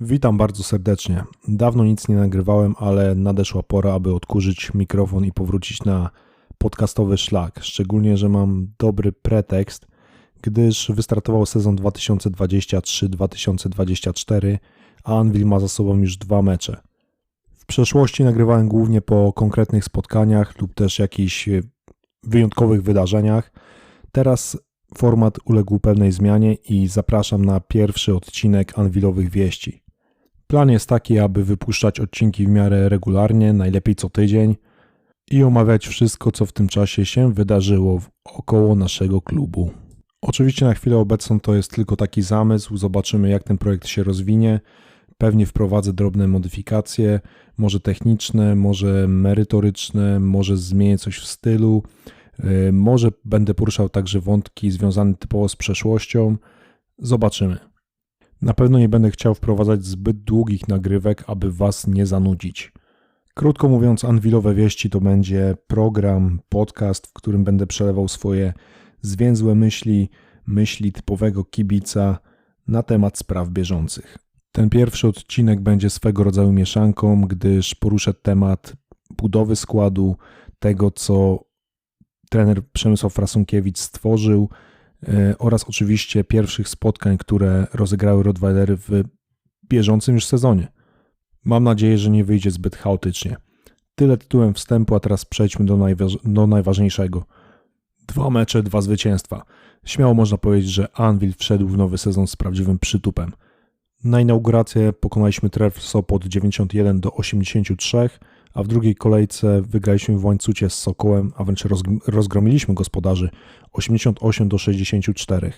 Witam bardzo serdecznie. Dawno nic nie nagrywałem, ale nadeszła pora, aby odkurzyć mikrofon i powrócić na podcastowy szlak. Szczególnie, że mam dobry pretekst, gdyż wystartował sezon 2023-2024, a Anvil ma za sobą już dwa mecze. Przeszłości nagrywałem głównie po konkretnych spotkaniach lub też jakichś wyjątkowych wydarzeniach. Teraz format uległ pewnej zmianie i zapraszam na pierwszy odcinek Anwilowych Wieści. Plan jest taki, aby wypuszczać odcinki w miarę regularnie, najlepiej co tydzień i omawiać wszystko, co w tym czasie się wydarzyło około naszego klubu. Oczywiście na chwilę obecną to jest tylko taki zamysł, zobaczymy jak ten projekt się rozwinie. Pewnie wprowadzę drobne modyfikacje, może techniczne, może merytoryczne, może zmienię coś w stylu, yy, może będę poruszał także wątki związane typowo z przeszłością. Zobaczymy. Na pewno nie będę chciał wprowadzać zbyt długich nagrywek, aby Was nie zanudzić. Krótko mówiąc, Anwilowe Wieści to będzie program, podcast, w którym będę przelewał swoje zwięzłe myśli, myśli typowego kibica na temat spraw bieżących. Ten pierwszy odcinek będzie swego rodzaju mieszanką, gdyż poruszę temat budowy składu, tego co trener Przemysław Frasunkiewicz stworzył, E, oraz oczywiście pierwszych spotkań, które rozegrały Rottweilery w bieżącym już sezonie. Mam nadzieję, że nie wyjdzie zbyt chaotycznie. Tyle tytułem wstępu, a teraz przejdźmy do, do najważniejszego. Dwa mecze, dwa zwycięstwa. Śmiało można powiedzieć, że Anvil wszedł w nowy sezon z prawdziwym przytupem. Na inaugurację pokonaliśmy Tref Sopot 91 do 83, a w drugiej kolejce wygraliśmy w łańcucie z Sokołem, a wręcz rozgromiliśmy gospodarzy 88 do 64.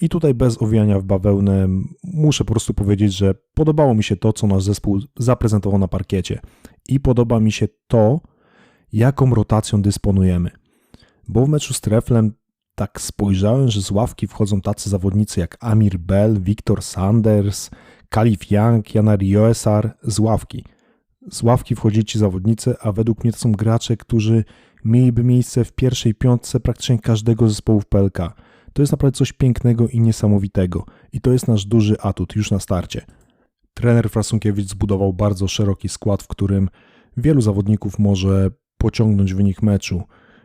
I tutaj bez owijania w bawełnę muszę po prostu powiedzieć, że podobało mi się to, co nasz zespół zaprezentował na parkiecie. I podoba mi się to, jaką rotacją dysponujemy. Bo w meczu z Treflem tak spojrzałem, że z ławki wchodzą tacy zawodnicy jak Amir Bell, Victor Sanders, Kalif Young, Janar Joesar z ławki. Z ławki wchodzili ci zawodnicy, a według mnie to są gracze, którzy mieliby miejsce w pierwszej piątce praktycznie każdego zespołu w PLK. To jest naprawdę coś pięknego i niesamowitego. I to jest nasz duży atut już na starcie. Trener Frasunkiewicz zbudował bardzo szeroki skład, w którym wielu zawodników może pociągnąć wynik meczu,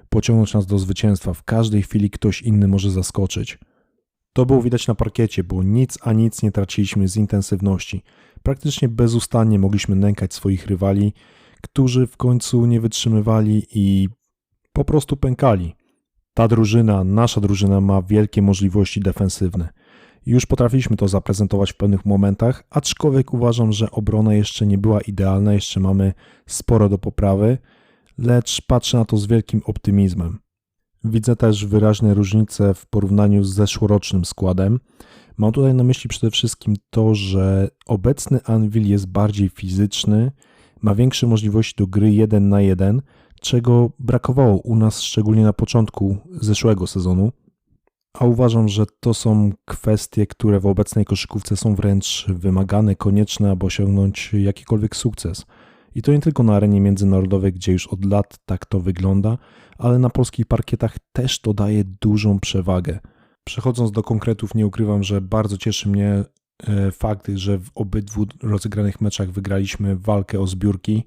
pociągnąć nas do zwycięstwa. W każdej chwili ktoś inny może zaskoczyć. To było widać na parkiecie, bo nic a nic nie traciliśmy z intensywności. Praktycznie bezustannie mogliśmy nękać swoich rywali, którzy w końcu nie wytrzymywali i po prostu pękali. Ta drużyna, nasza drużyna ma wielkie możliwości defensywne. Już potrafiliśmy to zaprezentować w pewnych momentach, aczkolwiek uważam, że obrona jeszcze nie była idealna, jeszcze mamy sporo do poprawy, lecz patrzę na to z wielkim optymizmem. Widzę też wyraźne różnice w porównaniu z zeszłorocznym składem. Mam tutaj na myśli przede wszystkim to, że obecny Anvil jest bardziej fizyczny, ma większe możliwości do gry 1 na 1, czego brakowało u nas szczególnie na początku zeszłego sezonu. A uważam, że to są kwestie, które w obecnej koszykówce są wręcz wymagane, konieczne, aby osiągnąć jakikolwiek sukces. I to nie tylko na arenie międzynarodowej, gdzie już od lat tak to wygląda, ale na polskich parkietach też to daje dużą przewagę. Przechodząc do konkretów, nie ukrywam, że bardzo cieszy mnie e, fakt, że w obydwu rozegranych meczach wygraliśmy walkę o zbiórki,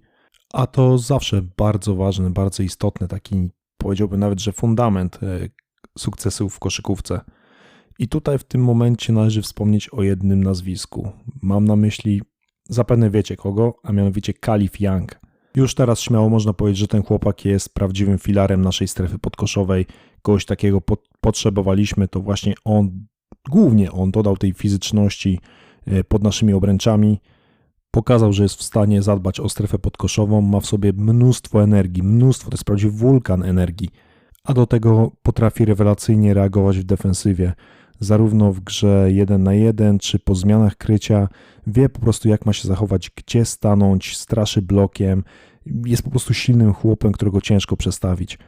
a to zawsze bardzo ważne, bardzo istotne, taki powiedziałbym nawet, że fundament e, sukcesów w koszykówce. I tutaj w tym momencie należy wspomnieć o jednym nazwisku. Mam na myśli, zapewne wiecie kogo, a mianowicie Kalif Young. Już teraz śmiało można powiedzieć, że ten chłopak jest prawdziwym filarem naszej strefy podkoszowej. Kogoś takiego potrzebowaliśmy, to właśnie on, głównie on dodał tej fizyczności e, pod naszymi obręczami. Pokazał, że jest w stanie zadbać o strefę podkoszową, ma w sobie mnóstwo energii, mnóstwo, to jest prawdziwy wulkan energii, a do tego potrafi rewelacyjnie reagować w defensywie, zarówno w grze 1 na 1 czy po zmianach krycia, wie po prostu jak ma się zachować, gdzie stanąć, straszy blokiem, jest po prostu silnym chłopem, którego ciężko przestawić.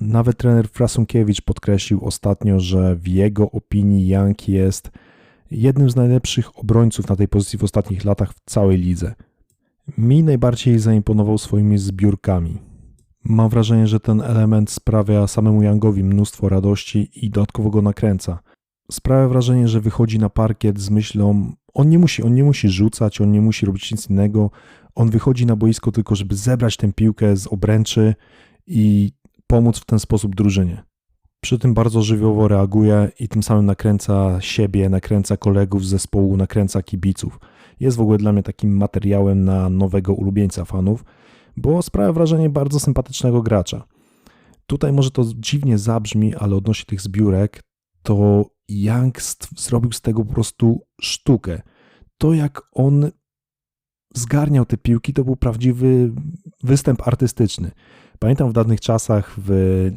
Nawet trener Frasunkiewicz podkreślił ostatnio, że w jego opinii Young jest jednym z najlepszych obrońców na tej pozycji w ostatnich latach w całej lidze. Mi najbardziej zaimponował swoimi zbiórkami. Mam wrażenie, że ten element sprawia samemu Youngowi mnóstwo radości i dodatkowo go nakręca. Sprawia wrażenie, że wychodzi na parkiet z myślą, on nie musi, on nie musi rzucać, on nie musi robić nic innego, on wychodzi na boisko tylko, żeby zebrać tę piłkę z obręczy i pomóc w ten sposób drużynie. Przy tym bardzo żywiołowo reaguje i tym samym nakręca siebie, nakręca kolegów z zespołu, nakręca kibiców. Jest w ogóle dla mnie takim materiałem na nowego ulubieńca fanów, bo sprawia wrażenie bardzo sympatycznego gracza. Tutaj może to dziwnie zabrzmi, ale odnośnie tych zbiórek, to Young zrobił z tego po prostu sztukę. To jak on zgarniał te piłki, to był prawdziwy występ artystyczny. Pamiętam w dawnych czasach w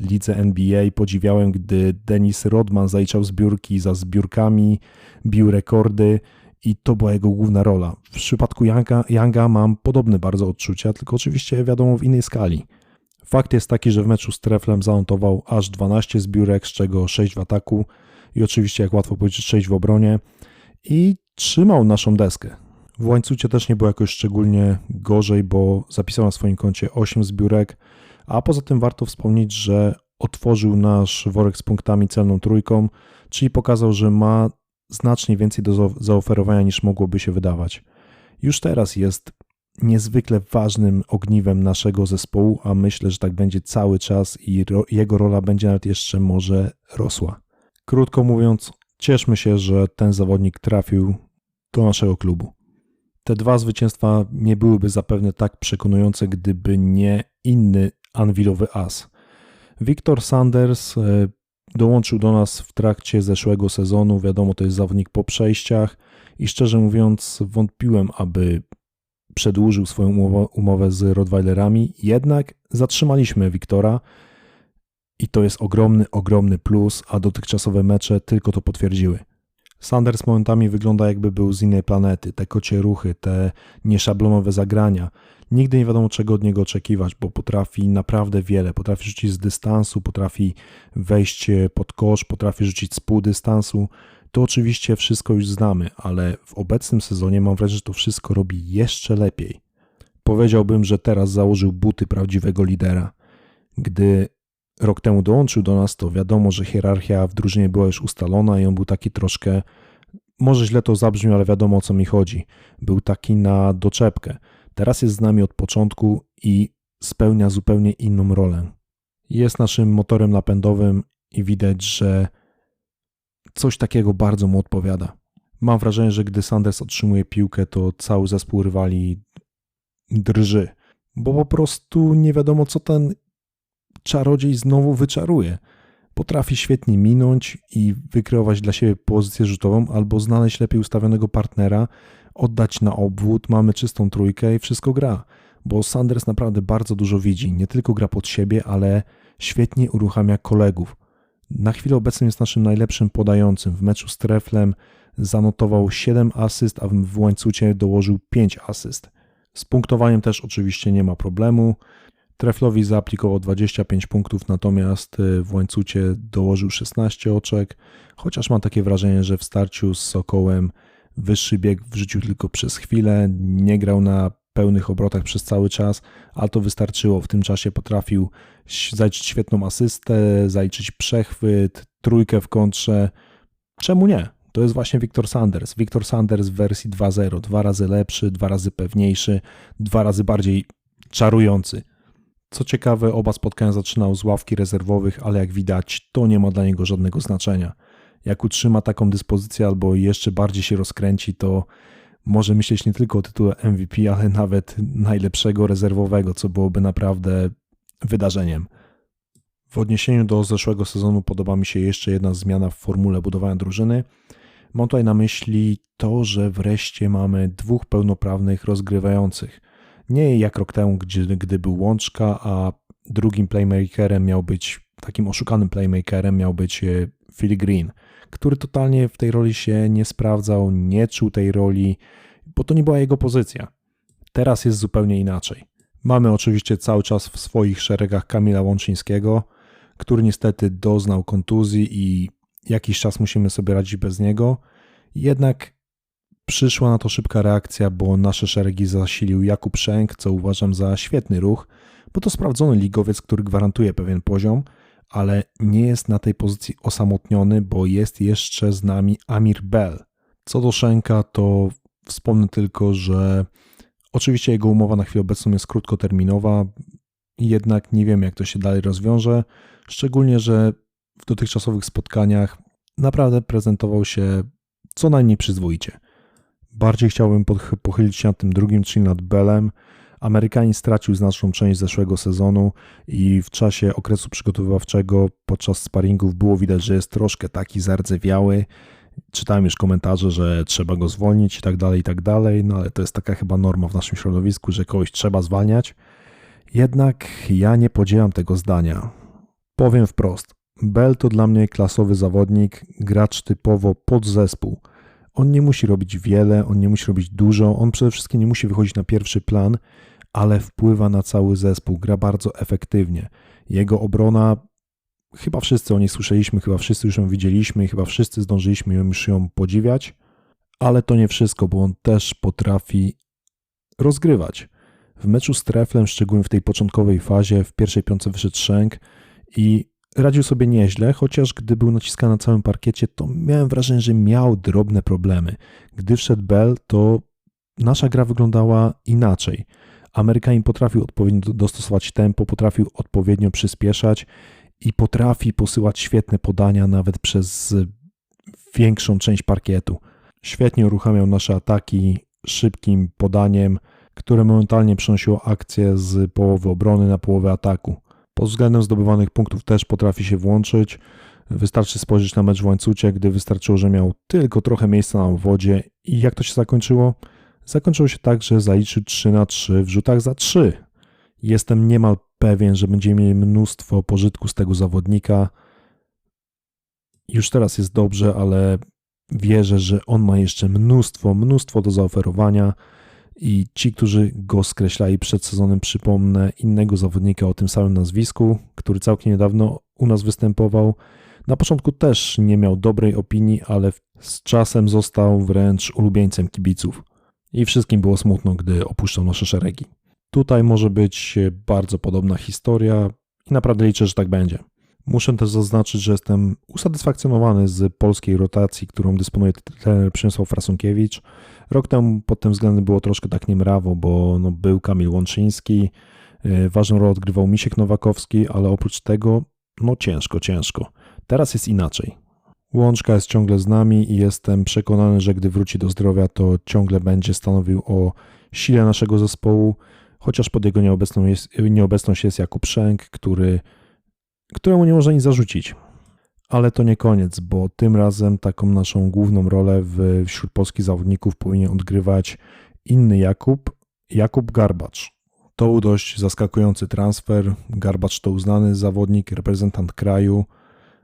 lidze NBA podziwiałem, gdy Dennis Rodman zaliczał zbiórki za zbiórkami, bił rekordy i to była jego główna rola. W przypadku Younga, Younga mam podobne bardzo odczucia, tylko oczywiście wiadomo w innej skali. Fakt jest taki, że w meczu z Treflem zanotował aż 12 zbiórek, z czego 6 w ataku i oczywiście, jak łatwo powiedzieć, 6 w obronie i trzymał naszą deskę. W łańcucie też nie było jakoś szczególnie gorzej, bo zapisał na swoim koncie 8 zbiórek, a poza tym warto wspomnieć, że otworzył nasz worek z punktami celną trójką, czyli pokazał, że ma znacznie więcej do zaoferowania niż mogłoby się wydawać. Już teraz jest niezwykle ważnym ogniwem naszego zespołu, a myślę, że tak będzie cały czas i jego rola będzie nawet jeszcze może rosła. Krótko mówiąc, cieszmy się, że ten zawodnik trafił do naszego klubu. Te dwa zwycięstwa nie byłyby zapewne tak przekonujące, gdyby nie inny Anwilowy as. Victor Sanders e, dołączył do nas w trakcie zeszłego sezonu. Wiadomo, to jest zawodnik po przejściach i szczerze mówiąc, wątpiłem, aby przedłużył swoją umowę z Rottweilerami. Jednak zatrzymaliśmy Wiktora i to jest ogromny, ogromny plus, a dotychczasowe mecze tylko to potwierdziły. Sanders momentami wygląda jakby był z innej planety. Te kocie ruchy, te nieszablonowe zagrania. Nigdy nie wiadomo czego od niego oczekiwać, bo potrafi naprawdę wiele. Potrafi rzucić z dystansu, potrafi wejść pod kosz, potrafi rzucić z pół dystansu. To oczywiście wszystko już znamy, ale w obecnym sezonie mam wrażenie, że to wszystko robi jeszcze lepiej. Powiedziałbym, że teraz założył buty prawdziwego lidera. Gdy rok temu dołączył do nas, to wiadomo, że hierarchia w drużynie była już ustalona i on był taki troszkę, może źle to zabrzmi, ale wiadomo o co mi chodzi. Był taki na doczepkę. Teraz jest z nami od początku i spełnia zupełnie inną rolę. Jest naszym motorem napędowym i widać, że coś takiego bardzo mu odpowiada. Mam wrażenie, że gdy Sanders otrzymuje piłkę, to cały zespół rywali drży, bo po prostu nie wiadomo, co ten czarodziej znowu wyczaruje. Potrafi świetnie minąć i wykreować dla siebie pozycję rzutową, albo znaleźć lepiej ustawionego partnera, oddać na obwód, mamy czystą trójkę i wszystko gra. Bo Sanders naprawdę bardzo dużo widzi. Nie tylko gra pod siebie, ale świetnie uruchamia kolegów. Na chwilę obecną jest naszym najlepszym podającym. W meczu z Treflem zanotował 7 asyst, a w łańcucie dołożył 5 asyst. Z punktowaniem też oczywiście nie ma problemu. Treflowi zaaplikował 25 punktów, natomiast y, w łańcucie dołożył 16 oczek, chociaż mam takie wrażenie, że w starciu z Sokołem wyższy bieg w życiu tylko przez chwilę, nie grał na pełnych obrotach przez cały czas, ale to wystarczyło. W tym czasie potrafił zaliczyć świetną asystę, zaliczyć przechwyt, trójkę w kontrze. Czemu nie? To jest właśnie Victor Sanders. Victor Sanders w wersji 2.0. Dwa razy lepszy, dwa razy pewniejszy, dwa razy bardziej czarujący. Co ciekawe, oba spotkania zaczynał z ławki rezerwowych, ale jak widać, to nie ma dla niego żadnego znaczenia. Jak utrzyma taką dyspozycję albo jeszcze bardziej się rozkręci, to może myśleć nie tylko o tytule MVP, ale nawet najlepszego rezerwowego, co byłoby naprawdę wydarzeniem. W odniesieniu do zeszłego sezonu podoba mi się jeszcze jedna zmiana w formule budowania drużyny. Mam tutaj na myśli to, że wreszcie mamy dwóch pełnoprawnych rozgrywających. Nie jak rok temu, gdzie, gdy był Łączka, a drugim playmakerem miał być, takim oszukanym playmakerem miał być e, Phil Green, który totalnie w tej roli się nie sprawdzał, nie czuł tej roli, bo to nie była jego pozycja. Teraz jest zupełnie inaczej. Mamy oczywiście cały czas w swoich szeregach Kamila Łączyńskiego, który niestety doznał kontuzji i jakiś czas musimy sobie radzić bez niego. Jednak przyszła na to szybka reakcja, bo nasze szeregi zasilił Jakub Szęk, co uważam za świetny ruch, bo to sprawdzony ligowiec, który gwarantuje pewien poziom, ale nie jest na tej pozycji osamotniony, bo jest jeszcze z nami Amir Bell. Co do Szenka, to wspomnę tylko, że oczywiście jego umowa na chwilę obecną jest krótkoterminowa, jednak nie wiem, jak to się dalej rozwiąże, szczególnie, że w dotychczasowych spotkaniach naprawdę prezentował się co najmniej przyzwoicie. Bardziej chciałbym pochylić się nad tym drugim, czyli nad Belem. Amerykanin stracił znaczną część zeszłego sezonu i w czasie okresu przygotowywawczego podczas sparingów było widać, że jest troszkę taki zardzewiały. Czytałem już komentarze, że trzeba go zwolnić i tak dalej, i tak dalej, no ale to jest taka chyba norma w naszym środowisku, że kogoś trzeba zwalniać. Jednak ja nie podzielam tego zdania. Powiem wprost. Bell to dla mnie klasowy zawodnik, gracz typowo pod zespół. On nie musi robić wiele, on nie musi robić dużo, on przede wszystkim nie musi wychodzić na pierwszy plan, ale wpływa na cały zespół, gra bardzo efektywnie. Jego obrona, chyba wszyscy o niej słyszeliśmy, chyba wszyscy już ją widzieliśmy, chyba wszyscy zdążyliśmy już ją podziwiać, ale to nie wszystko, bo on też potrafi rozgrywać. W meczu z Treflem, szczególnie w tej początkowej fazie, w pierwszej piątce wyszedł Szenk i radził sobie nieźle, chociaż gdy był naciskany na całym parkiecie, to miałem wrażenie, że miał drobne problemy. Gdy wszedł Bell, to nasza gra wyglądała inaczej. Amerykanin potrafił odpowiednio dostosować tempo, potrafił odpowiednio przyspieszać i potrafi posyłać świetne podania nawet przez większą część parkietu. Świetnie uruchamiał nasze ataki szybkim podaniem, które momentalnie przenosiło akcję z połowy obrony na połowę ataku. Pod względem zdobywanych punktów też potrafi się włączyć. Wystarczy spojrzeć na mecz w łańcucie, gdy wystarczyło, że miał tylko trochę miejsca na wodzie. I jak to się zakończyło? Zakończyło się tak, że zaliczył 3 na 3 w rzutach za 3. Jestem niemal pewien, że będziemy mieli mnóstwo pożytku z tego zawodnika. Już teraz jest dobrze, ale wierzę, że on ma jeszcze mnóstwo, mnóstwo do zaoferowania i ci, którzy go skreślali przed sezonem, przypomnę innego zawodnika o tym samym nazwisku, który całkiem niedawno u nas występował. Na początku też nie miał dobrej opinii, ale z czasem został wręcz ulubieńcem kibiców. I wszystkim było smutno, gdy opuszczał nasze szeregi. Tutaj może być bardzo podobna historia i naprawdę liczę, że tak będzie. Muszę też zaznaczyć, że jestem usatysfakcjonowany z polskiej rotacji, którą dysponuje trener Przemysław Frasunkiewicz. Rok temu pod tym względem było troszkę tak niemrawo, bo no, był Kamil Łączyński, yy, ważną rolę odgrywał Misiek Nowakowski, ale oprócz tego, no ciężko, ciężko. Teraz jest inaczej. Łączka jest ciągle z nami i jestem przekonany, że gdy wróci do zdrowia, to ciągle będzie stanowił o sile naszego zespołu, chociaż pod jego nieobecność jest, nieobecność jest Jakub Szęk, który któremu nie można nic zarzucić. Ale to nie koniec, bo tym razem taką naszą główną rolę wśród polskich zawodników powinien odgrywać inny Jakub, Jakub Garbacz. To był dość zaskakujący transfer. Garbacz to uznany zawodnik, reprezentant kraju,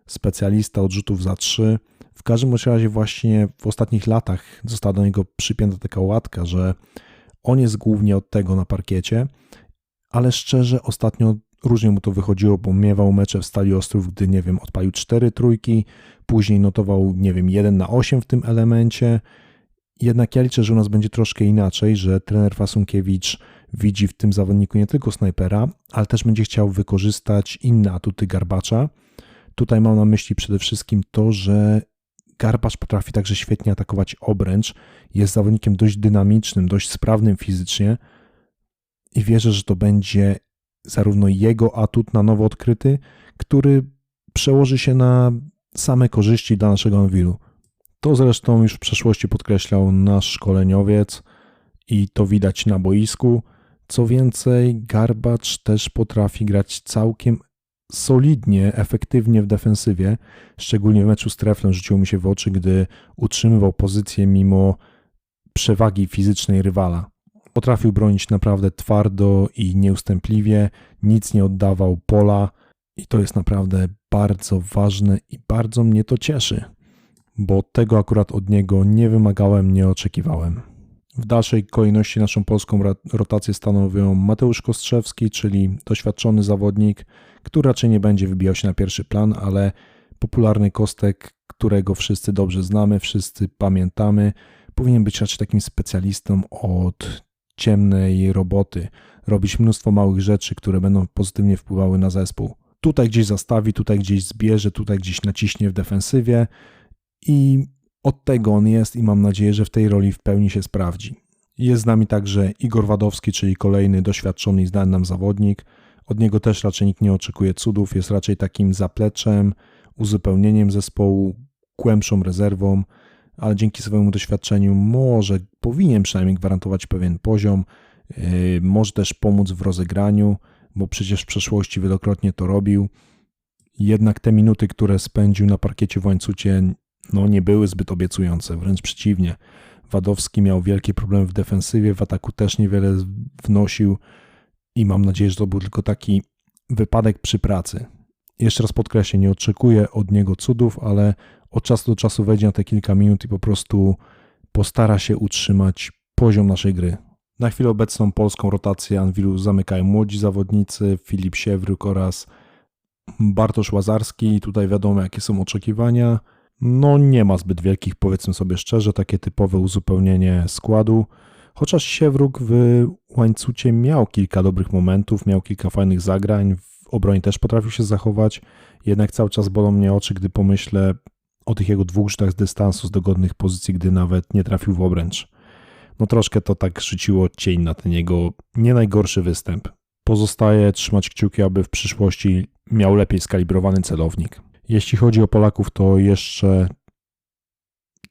specjalista od rzutów za trzy. W każdym razie właśnie w ostatnich latach została do niego przypięta taka łatka, że on jest głównie od tego na parkiecie, ale szczerze ostatnio Różnie mu to wychodziło, bo miewał mecze w Stali Ostrów, gdy, nie wiem, odpalił cztery trójki, później notował, nie wiem, 1 na 8 w tym elemencie. Jednak ja liczę, że u nas będzie troszkę inaczej, że trener Fasunkiewicz widzi w tym zawodniku nie tylko snajpera, ale też będzie chciał wykorzystać inne atuty Garbacza. Tutaj mam na myśli przede wszystkim to, że Garbacz potrafi także świetnie atakować obręcz, jest zawodnikiem dość dynamicznym, dość sprawnym fizycznie i wierzę, że to będzie zarówno jego atut na nowo odkryty, który przełoży się na same korzyści dla naszego Anwilu. To zresztą już w przeszłości podkreślał nasz szkoleniowiec i to widać na boisku. Co więcej, Garbacz też potrafi grać całkiem solidnie, efektywnie w defensywie, szczególnie w meczu z Treflem rzuciło mi się w oczy, gdy utrzymywał pozycję mimo przewagi fizycznej rywala. Potrafił bronić naprawdę twardo i nieustępliwie, nic nie oddawał pola i to jest naprawdę bardzo ważne i bardzo mnie to cieszy, bo tego akurat od niego nie wymagałem, nie oczekiwałem. W dalszej kolejności naszą polską rotację stanowią Mateusz Kostrzewski, czyli doświadczony zawodnik, który raczej nie będzie wybijał się na pierwszy plan, ale popularny kostek, którego wszyscy dobrze znamy, wszyscy pamiętamy, powinien być raczej takim specjalistą od ciemnej roboty. robić mnóstwo małych rzeczy, które będą pozytywnie wpływały na zespół. Tutaj gdzieś zastawi, tutaj gdzieś zbierze, tutaj gdzieś naciśnie w defensywie i od tego on jest i mam nadzieję, że w tej roli w pełni się sprawdzi. Jest z nami także Igor Wadowski, czyli kolejny doświadczony i znany nam zawodnik. Od niego też raczej nikt nie oczekuje cudów, jest raczej takim zapleczem, uzupełnieniem zespołu, głębszą rezerwą, ale dzięki swojemu doświadczeniu może, powinien przynajmniej gwarantować pewien poziom, yy, może też pomóc w rozegraniu, bo przecież w przeszłości wielokrotnie to robił. Jednak te minuty, które spędził na parkiecie w łańcucie, no nie były zbyt obiecujące, wręcz przeciwnie. Wadowski miał wielkie problemy w defensywie, w ataku też niewiele wnosił i mam nadzieję, że to był tylko taki wypadek przy pracy. Jeszcze raz podkreślę, nie oczekuję od niego cudów, ale od czasu do czasu wejdzie na te kilka minut i po prostu postara się utrzymać poziom naszej gry. Na chwilę obecną polską rotację Anwilu zamykają młodzi zawodnicy, Filip Siewryk oraz Bartosz Łazarski. Tutaj wiadomo, jakie są oczekiwania. No nie ma zbyt wielkich, powiedzmy sobie szczerze, takie typowe uzupełnienie składu. Chociaż Siewruk w łańcucie miał kilka dobrych momentów, miał kilka fajnych zagrań, w obronie też potrafił się zachować, jednak cały czas bolą mnie oczy, gdy pomyślę o tych jego dwóch rzutach z dystansu z dogodnych pozycji, gdy nawet nie trafił w obręcz. No troszkę to tak rzuciło cień na ten jego nie najgorszy występ. Pozostaje trzymać kciuki, aby w przyszłości miał lepiej skalibrowany celownik. Jeśli chodzi o Polaków, to jeszcze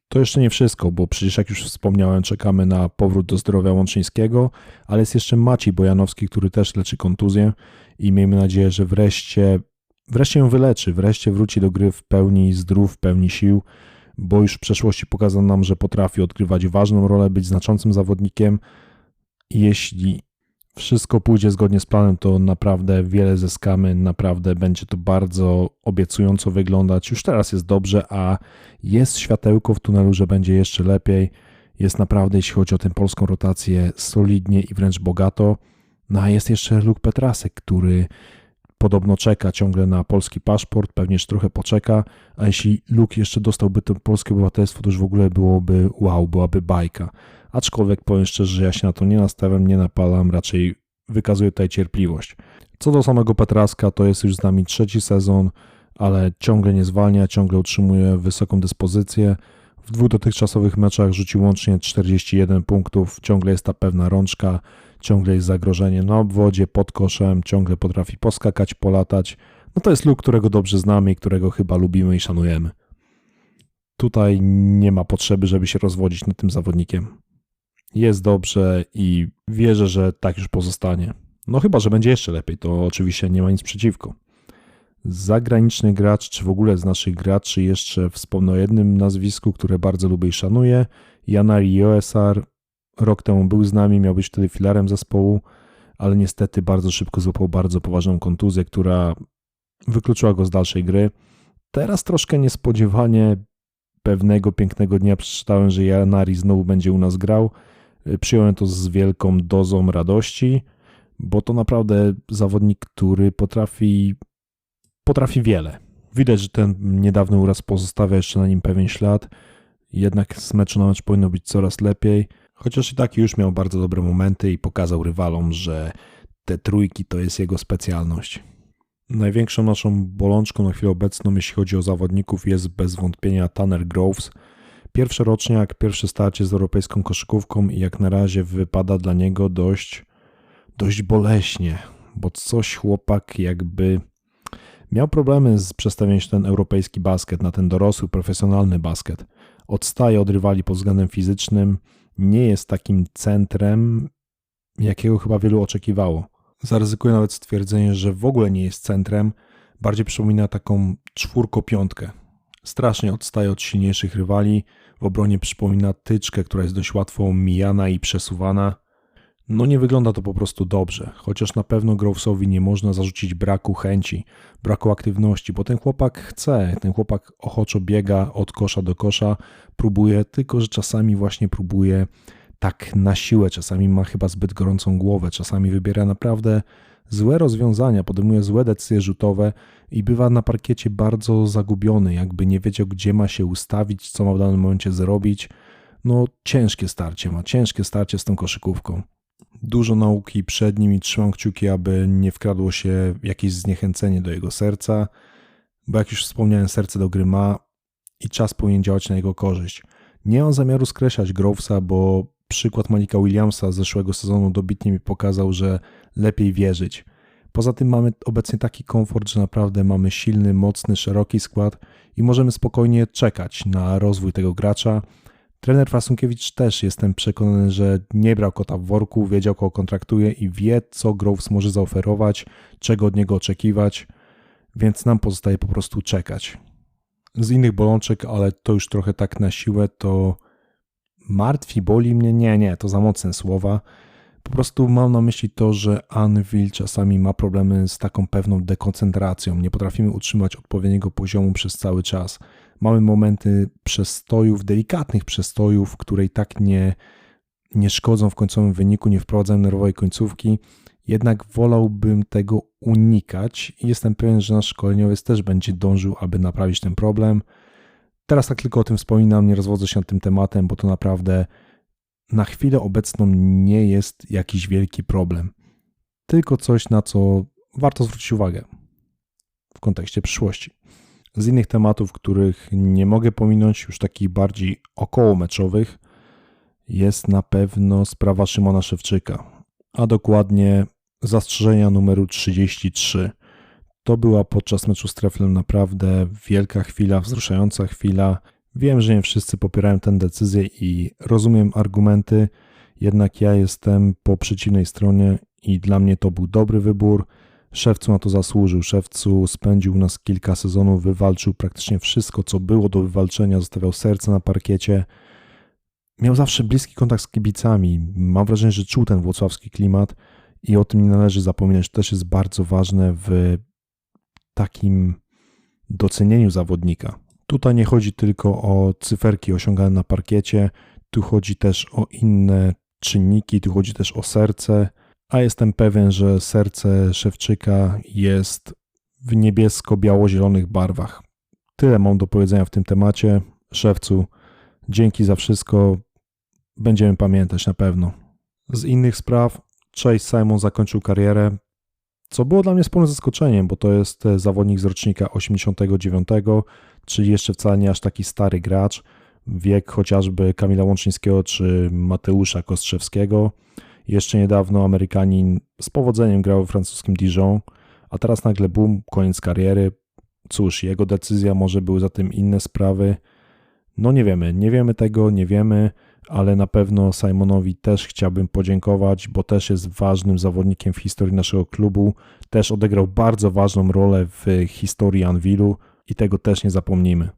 to jeszcze nie wszystko, bo przecież jak już wspomniałem, czekamy na powrót do zdrowia Łączyńskiego, ale jest jeszcze Maciej Bojanowski, który też leczy kontuzję i miejmy nadzieję, że wreszcie, wreszcie ją wyleczy, wreszcie wróci do gry w pełni zdrów, w pełni sił, bo już w przeszłości pokazał nam, że potrafi odgrywać ważną rolę, być znaczącym zawodnikiem. Jeśli wszystko pójdzie zgodnie z planem, to naprawdę wiele zyskamy, naprawdę będzie to bardzo obiecująco wyglądać. Już teraz jest dobrze, a jest światełko w tunelu, że będzie jeszcze lepiej. Jest naprawdę, jeśli chodzi o tę polską rotację, solidnie i wręcz bogato. No a jest jeszcze Luke Petrasek, który podobno czeka ciągle na polski paszport, pewnie jeszcze trochę poczeka, a jeśli Luke jeszcze dostałby to polskie obywatelstwo, to już w ogóle byłoby wow, byłaby bajka. Aczkolwiek powiem szczerze, że ja się na to nie nastawiam, nie napalam, raczej wykazuję tutaj cierpliwość. Co do samego Petraska, to jest już z nami trzeci sezon, ale ciągle nie zwalnia, ciągle utrzymuje wysoką dyspozycję. W dwóch dotychczasowych meczach rzucił łącznie 41 punktów, ciągle jest ta pewna rączka, ciągle jest zagrożenie na obwodzie, pod koszem, ciągle potrafi poskakać, polatać. No to jest Luke, którego dobrze znamy i którego chyba lubimy i szanujemy. Tutaj nie ma potrzeby, żeby się rozwodzić nad tym zawodnikiem. Jest dobrze i wierzę, że tak już pozostanie. No chyba, że będzie jeszcze lepiej, to oczywiście nie ma nic przeciwko. Zagraniczny gracz, czy w ogóle z naszych graczy jeszcze wspomnę o jednym nazwisku, które bardzo lubię i szanuję. Janari Joesar, rok temu był z nami, miał być wtedy filarem zespołu, ale niestety bardzo szybko złapał bardzo poważną kontuzję, która wykluczyła go z dalszej gry. Teraz troszkę niespodziewanie pewnego pięknego dnia przeczytałem, że Janari znowu będzie u nas grał. Przyjąłem to z wielką dozą radości, bo to naprawdę zawodnik, który potrafi, potrafi wiele. Widać, że ten niedawny uraz pozostawia jeszcze na nim pewien ślad. Jednak z meczu na mecz powinno być coraz lepiej. Chociaż i tak już miał bardzo dobre momenty i pokazał rywalom, że te trójki to jest jego specjalność. Największą naszą bolączką na chwilę obecną, jeśli chodzi o zawodników, jest bez wątpienia Tanner Groves. Pierwszy roczniak, pierwsze starcie z europejską koszykówką i jak na razie wypada dla niego dość, dość boleśnie, bo coś chłopak jakby miał problemy z przestawieniem się ten europejski basket na ten dorosły, profesjonalny basket. Odstaje od rywali pod względem fizycznym, nie jest takim centrem, jakiego chyba wielu oczekiwało. Zaryzykuję nawet stwierdzenie, że w ogóle nie jest centrem, bardziej przypomina taką czwórko-piątkę. Strasznie odstaje od silniejszych rywali, w obronie przypomina tyczkę, która jest dość łatwo mijana i przesuwana. No nie wygląda to po prostu dobrze, chociaż na pewno Grovesowi nie można zarzucić braku chęci, braku aktywności, bo ten chłopak chce, ten chłopak ochoczo biega od kosza do kosza, próbuje, tylko że czasami właśnie próbuje tak na siłę, czasami ma chyba zbyt gorącą głowę, czasami wybiera naprawdę złe rozwiązania, podejmuje złe decyzje rzutowe i bywa na parkiecie bardzo zagubiony, jakby nie wiedział, gdzie ma się ustawić, co ma w danym momencie zrobić. No, ciężkie starcie ma, ciężkie starcie z tą koszykówką. Dużo nauki przed nim i trzymam kciuki, aby nie wkradło się jakieś zniechęcenie do jego serca, bo jak już wspomniałem, serce do gry ma i czas powinien działać na jego korzyść. Nie mam zamiaru skreślać Grovesa, bo przykład Malika Williamsa z zeszłego sezonu dobitnie mi pokazał, że lepiej wierzyć. Poza tym mamy obecnie taki komfort, że naprawdę mamy silny, mocny, szeroki skład i możemy spokojnie czekać na rozwój tego gracza. Trener Fasunkiewicz też jestem przekonany, że nie brał kota w worku, wiedział kogo kontraktuje i wie, co Groves może zaoferować, czego od niego oczekiwać, więc nam pozostaje po prostu czekać. Z innych bolączek, ale to już trochę tak na siłę, to martwi, boli mnie, nie, nie, to za mocne słowa. Po prostu mam na myśli to, że Anvil czasami ma problemy z taką pewną dekoncentracją. Nie potrafimy utrzymać odpowiedniego poziomu przez cały czas. Mamy momenty przestojów, delikatnych przestojów, które i tak nie, nie szkodzą w końcowym wyniku, nie wprowadzają nerwowej końcówki. Jednak wolałbym tego unikać i jestem pewien, że nasz szkoleniowiec też będzie dążył, aby naprawić ten problem. Teraz tak tylko o tym wspominam, nie rozwodzę się nad tym tematem, bo to naprawdę na chwilę obecną nie jest jakiś wielki problem. Tylko coś, na co warto zwrócić uwagę w kontekście przyszłości. Z innych tematów, których nie mogę pominąć, już takich bardziej okołomeczowych, jest na pewno sprawa Szymona Szewczyka, a dokładnie zastrzeżenia numeru 33. To była podczas meczu z Treflem naprawdę wielka chwila, wzruszająca chwila. Wiem, że nie wszyscy popierają tę decyzję i rozumiem argumenty, jednak ja jestem po przeciwnej stronie i dla mnie to był dobry wybór. Szewcu na to zasłużył. Szewcu spędził u nas kilka sezonów, wywalczył praktycznie wszystko, co było do wywalczenia, zostawiał serce na parkiecie. Miał zawsze bliski kontakt z kibicami. Mam wrażenie, że czuł ten włocławski klimat i o tym nie należy zapominać. To też jest bardzo ważne w takim docenieniu zawodnika. Tutaj nie chodzi tylko o cyferki osiągane na parkiecie, tu chodzi też o inne czynniki, tu chodzi też o serce, a jestem pewien, że serce Szewczyka jest w niebiesko-biało-zielonych barwach. Tyle mam do powiedzenia w tym temacie. Szewcu, dzięki za wszystko. Będziemy pamiętać na pewno. Z innych spraw, Chase Simon zakończył karierę, co było dla mnie sporym zaskoczeniem, bo to jest zawodnik z rocznika 89, czyli jeszcze wcale nie aż taki stary gracz. Wiek chociażby Kamila Łączyńskiego czy Mateusza Kostrzewskiego. Jeszcze niedawno Amerykanin z powodzeniem grał w francuskim Dijon, a teraz nagle boom, koniec kariery. Cóż, jego decyzja, może były za tym inne sprawy. No nie wiemy, nie wiemy tego, nie wiemy, ale na pewno Simonowi też chciałbym podziękować, bo też jest ważnym zawodnikiem w historii naszego klubu. Też odegrał bardzo ważną rolę w historii Anwilu i tego też nie zapomnimy.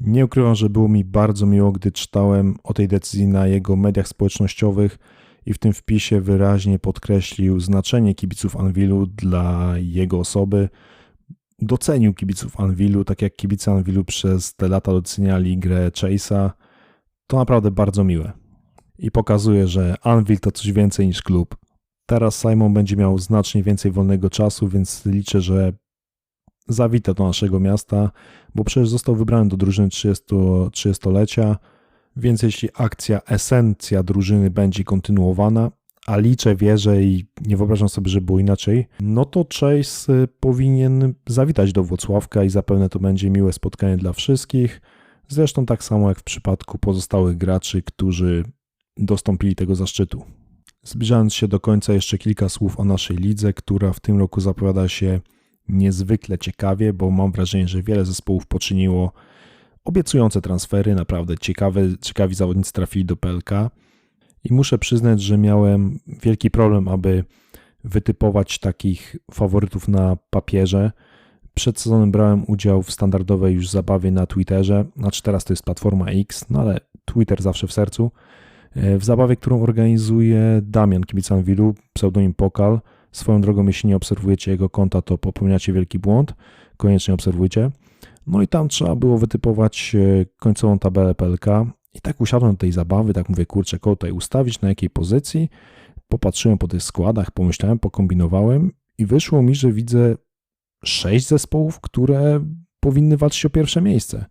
Nie ukrywam, że było mi bardzo miło, gdy czytałem o tej decyzji na jego mediach społecznościowych i w tym wpisie wyraźnie podkreślił znaczenie kibiców Anwilu dla jego osoby. Docenił kibiców Anwilu, tak jak kibice Anwilu przez te lata doceniali grę Chase'a. To naprawdę bardzo miłe. I pokazuje, że Anvil to coś więcej niż klub. Teraz Simon będzie miał znacznie więcej wolnego czasu, więc liczę, że zawita do naszego miasta, bo przecież został wybrany do drużyny 30, 30-lecia, więc jeśli akcja, esencja drużyny będzie kontynuowana, a liczę, wierzę i nie wyobrażam sobie, że było inaczej, no to Chase y, powinien zawitać do Włocławka i zapewne to będzie miłe spotkanie dla wszystkich. Zresztą tak samo jak w przypadku pozostałych graczy, którzy dostąpili tego zaszczytu. Zbliżając się do końca, jeszcze kilka słów o naszej lidze, która w tym roku zapowiada się niezwykle ciekawie, bo mam wrażenie, że wiele zespołów poczyniło obiecujące transfery, naprawdę ciekawe, ciekawi zawodnicy trafili do PLK i muszę przyznać, że miałem wielki problem, aby wytypować takich faworytów na papierze. Przed sezonem brałem udział w standardowej już zabawie na Twitterze, znaczy teraz to jest platforma X, no ale Twitter zawsze w sercu. W zabawie, którą organizuje Damian Kibicanwilu, pseudonim Pokal. Swoją drogą, jeśli nie obserwujecie jego konta, to popełniacie wielki błąd. Koniecznie obserwujcie. No i tam trzeba było wytypować e, końcową tabelę PLK. I tak usiadłem do tej zabawy, tak mówię, kurczę, kogo tutaj ustawić, na jakiej pozycji. Popatrzyłem po tych składach, pomyślałem, pokombinowałem i wyszło mi, że widzę sześć zespołów, które powinny walczyć o pierwsze miejsce.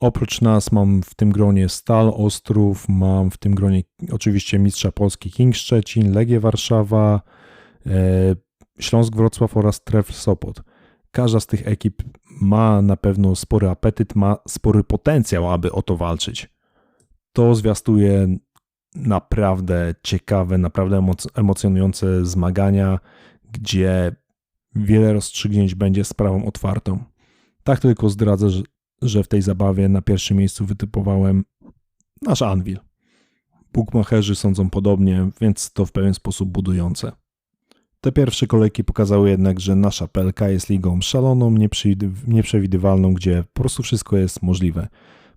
Oprócz nas mam w tym gronie Stal Ostrów, mam w tym gronie oczywiście Mistrza Polski King Szczecin, Legię Warszawa, e, Śląsk Wrocław oraz Trefl Sopot. Każda z tych ekip ma na pewno spory apetyt, ma spory potencjał, aby o to walczyć. To zwiastuje naprawdę ciekawe, naprawdę emoc- emocjonujące zmagania, gdzie wiele rozstrzygnięć będzie sprawą otwartą. Tak tylko zdradzę, że w tej zabawie na pierwszym miejscu wytypowałem nasz Anvil. Bukmacherzy sądzą podobnie, więc to w pewien sposób budujące. Te pierwsze kolejki pokazały jednak, że nasza PLK jest ligą szaloną, nieprzewidywalną, gdzie po prostu wszystko jest możliwe.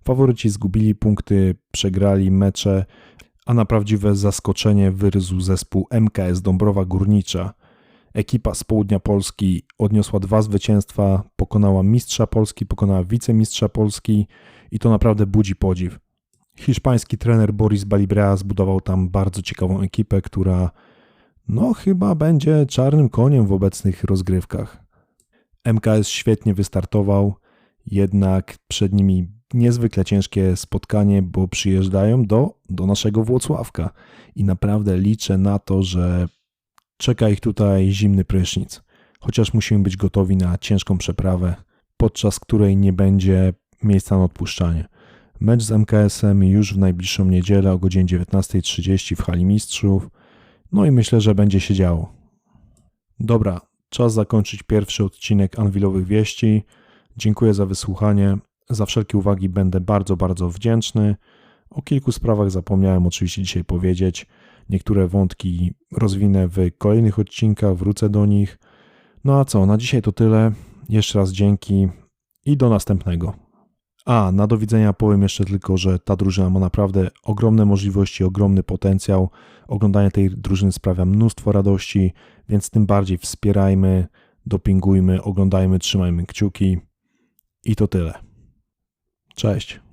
Faworyci zgubili punkty, przegrali mecze, a na prawdziwe zaskoczenie wyryzł zespół MKS Dąbrowa Górnicza. Ekipa z południa Polski odniosła dwa zwycięstwa, pokonała mistrza Polski, pokonała wicemistrza Polski i to naprawdę budzi podziw. Hiszpański trener Boris Balibrea zbudował tam bardzo ciekawą ekipę, która no chyba będzie czarnym koniem w obecnych rozgrywkach. MKS świetnie wystartował, jednak przed nimi niezwykle ciężkie spotkanie, bo przyjeżdżają do, do naszego Włocławka i naprawdę liczę na to, że czeka ich tutaj zimny prysznic. Chociaż musimy być gotowi na ciężką przeprawę, podczas której nie będzie miejsca na odpuszczanie. Mecz z MKS-em już w najbliższą niedzielę o godzinie 19.30 w Hali Mistrzów. No i myślę, że będzie się działo. Dobra, czas zakończyć pierwszy odcinek Anwilowych Wieści. Dziękuję za wysłuchanie. Za wszelkie uwagi będę bardzo, bardzo wdzięczny. O kilku sprawach zapomniałem oczywiście dzisiaj powiedzieć. Niektóre wątki rozwinę w kolejnych odcinkach, wrócę do nich. No a co, na dzisiaj to tyle. Jeszcze raz dzięki i do następnego. A, na do widzenia powiem jeszcze tylko, że ta drużyna ma naprawdę ogromne możliwości, ogromny potencjał. Oglądanie tej drużyny sprawia mnóstwo radości, więc tym bardziej wspierajmy, dopingujmy, oglądajmy, trzymajmy kciuki. I to tyle. Cześć.